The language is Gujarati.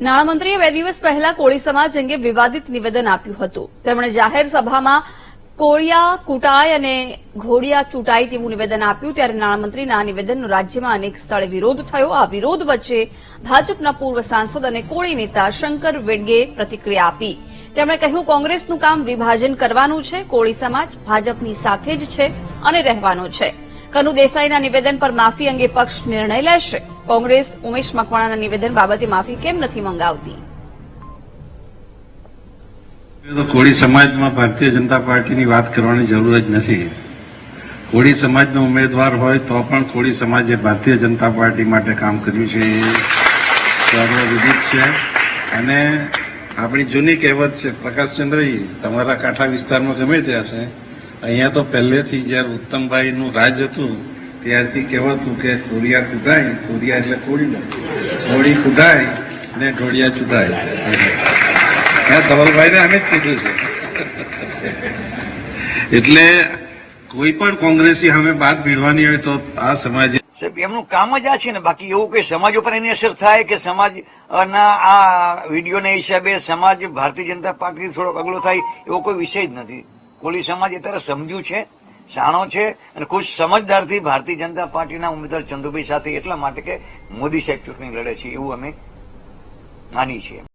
નાણામંત્રીએ બે દિવસ પહેલા કોળી સમાજ અંગે વિવાદિત નિવેદન આપ્યું હતું. તેમણે જાહેર સભામાં કોળિયા કુટાય અને ઘોડિયા ચૂંટાય તેવું નિવેદન આપ્યું ત્યારે નાણામંત્રીના આ નિવેદનનો રાજ્યમાં અનેક સ્થળે વિરોધ થયો. આ વિરોધ વચ્ચે ભાજપના પૂર્વ સાંસદ અને કોળી નેતા શંકર વેડગે પ્રતિક્રિયા આપી. તેમણે કહ્યું, કોંગ્રેસનું કામ વિભાજન કરવાનું છે. કોળી સમાજ ભાજપની સાથે જ છે અને રહેવાનો છે. કનુ દેસાઈના નિવેદન પર માફી અંગે પક્ષ નિર્ણય લેશે. કોંગ્રેસ ઉમેશ મકવાણાના નિવેદન બાબતે માફી કેમ નથી મંગાવતી? કોળી સમાજમાં ભારતીય જનતા પાર્ટીની વાત કરવાની જરૂર જ નથી. કોળી સમાજનો ઉમેદવાર હોય તો પણ કોળી સમાજે ભારતીય જનતા પાર્ટી માટે કામ કર્યું છે. એ સર્વવિદિત છે. અને આપણી જૂની કહેવત છે, પ્રકાશચંદ્રજી, તમારા કાંઠા વિસ્તારમાં ગમે ત્યાં છે અહીંયા તો પહેલેથી જ્યારે ઉત્તમભાઈનું રાજ હતું, ત્યારથી કહેવાતું કે ઢોળિયા કૂટાય ઢોળિયા એટલે કોળી કોળી કૂટાય ને ઢોળિયા ચૂંટાય. મેં ધવલભાઈને અમે જ કીધું છે. એટલે કોઈ પણ કોંગ્રેસી હવે બાદ ભીડવાની હોય તો આ સમાજ એમનું કામ જ આ છે ને, બાકી એવું કે સમાજ ઉપર એની અસર થાય કે સમાજ ના આ વિડીયોના હિસાબે સમાજ ભારતીય જનતા પાર્ટી થોડોક અગલો થાય એવો કોઈ વિષય જ નથી. કોળી સમાજ અત્યારે સમજ્યું છે શાણો છે અને ખુશ સમજદારથી ભારતીય જનતા પાર્ટીના ઉમેદવાર ચંદુભાઈ સાથે એટલા માટે કે મોદી સાહેબ ચૂંટણી લડે છે, એવું અમે માની છીએ.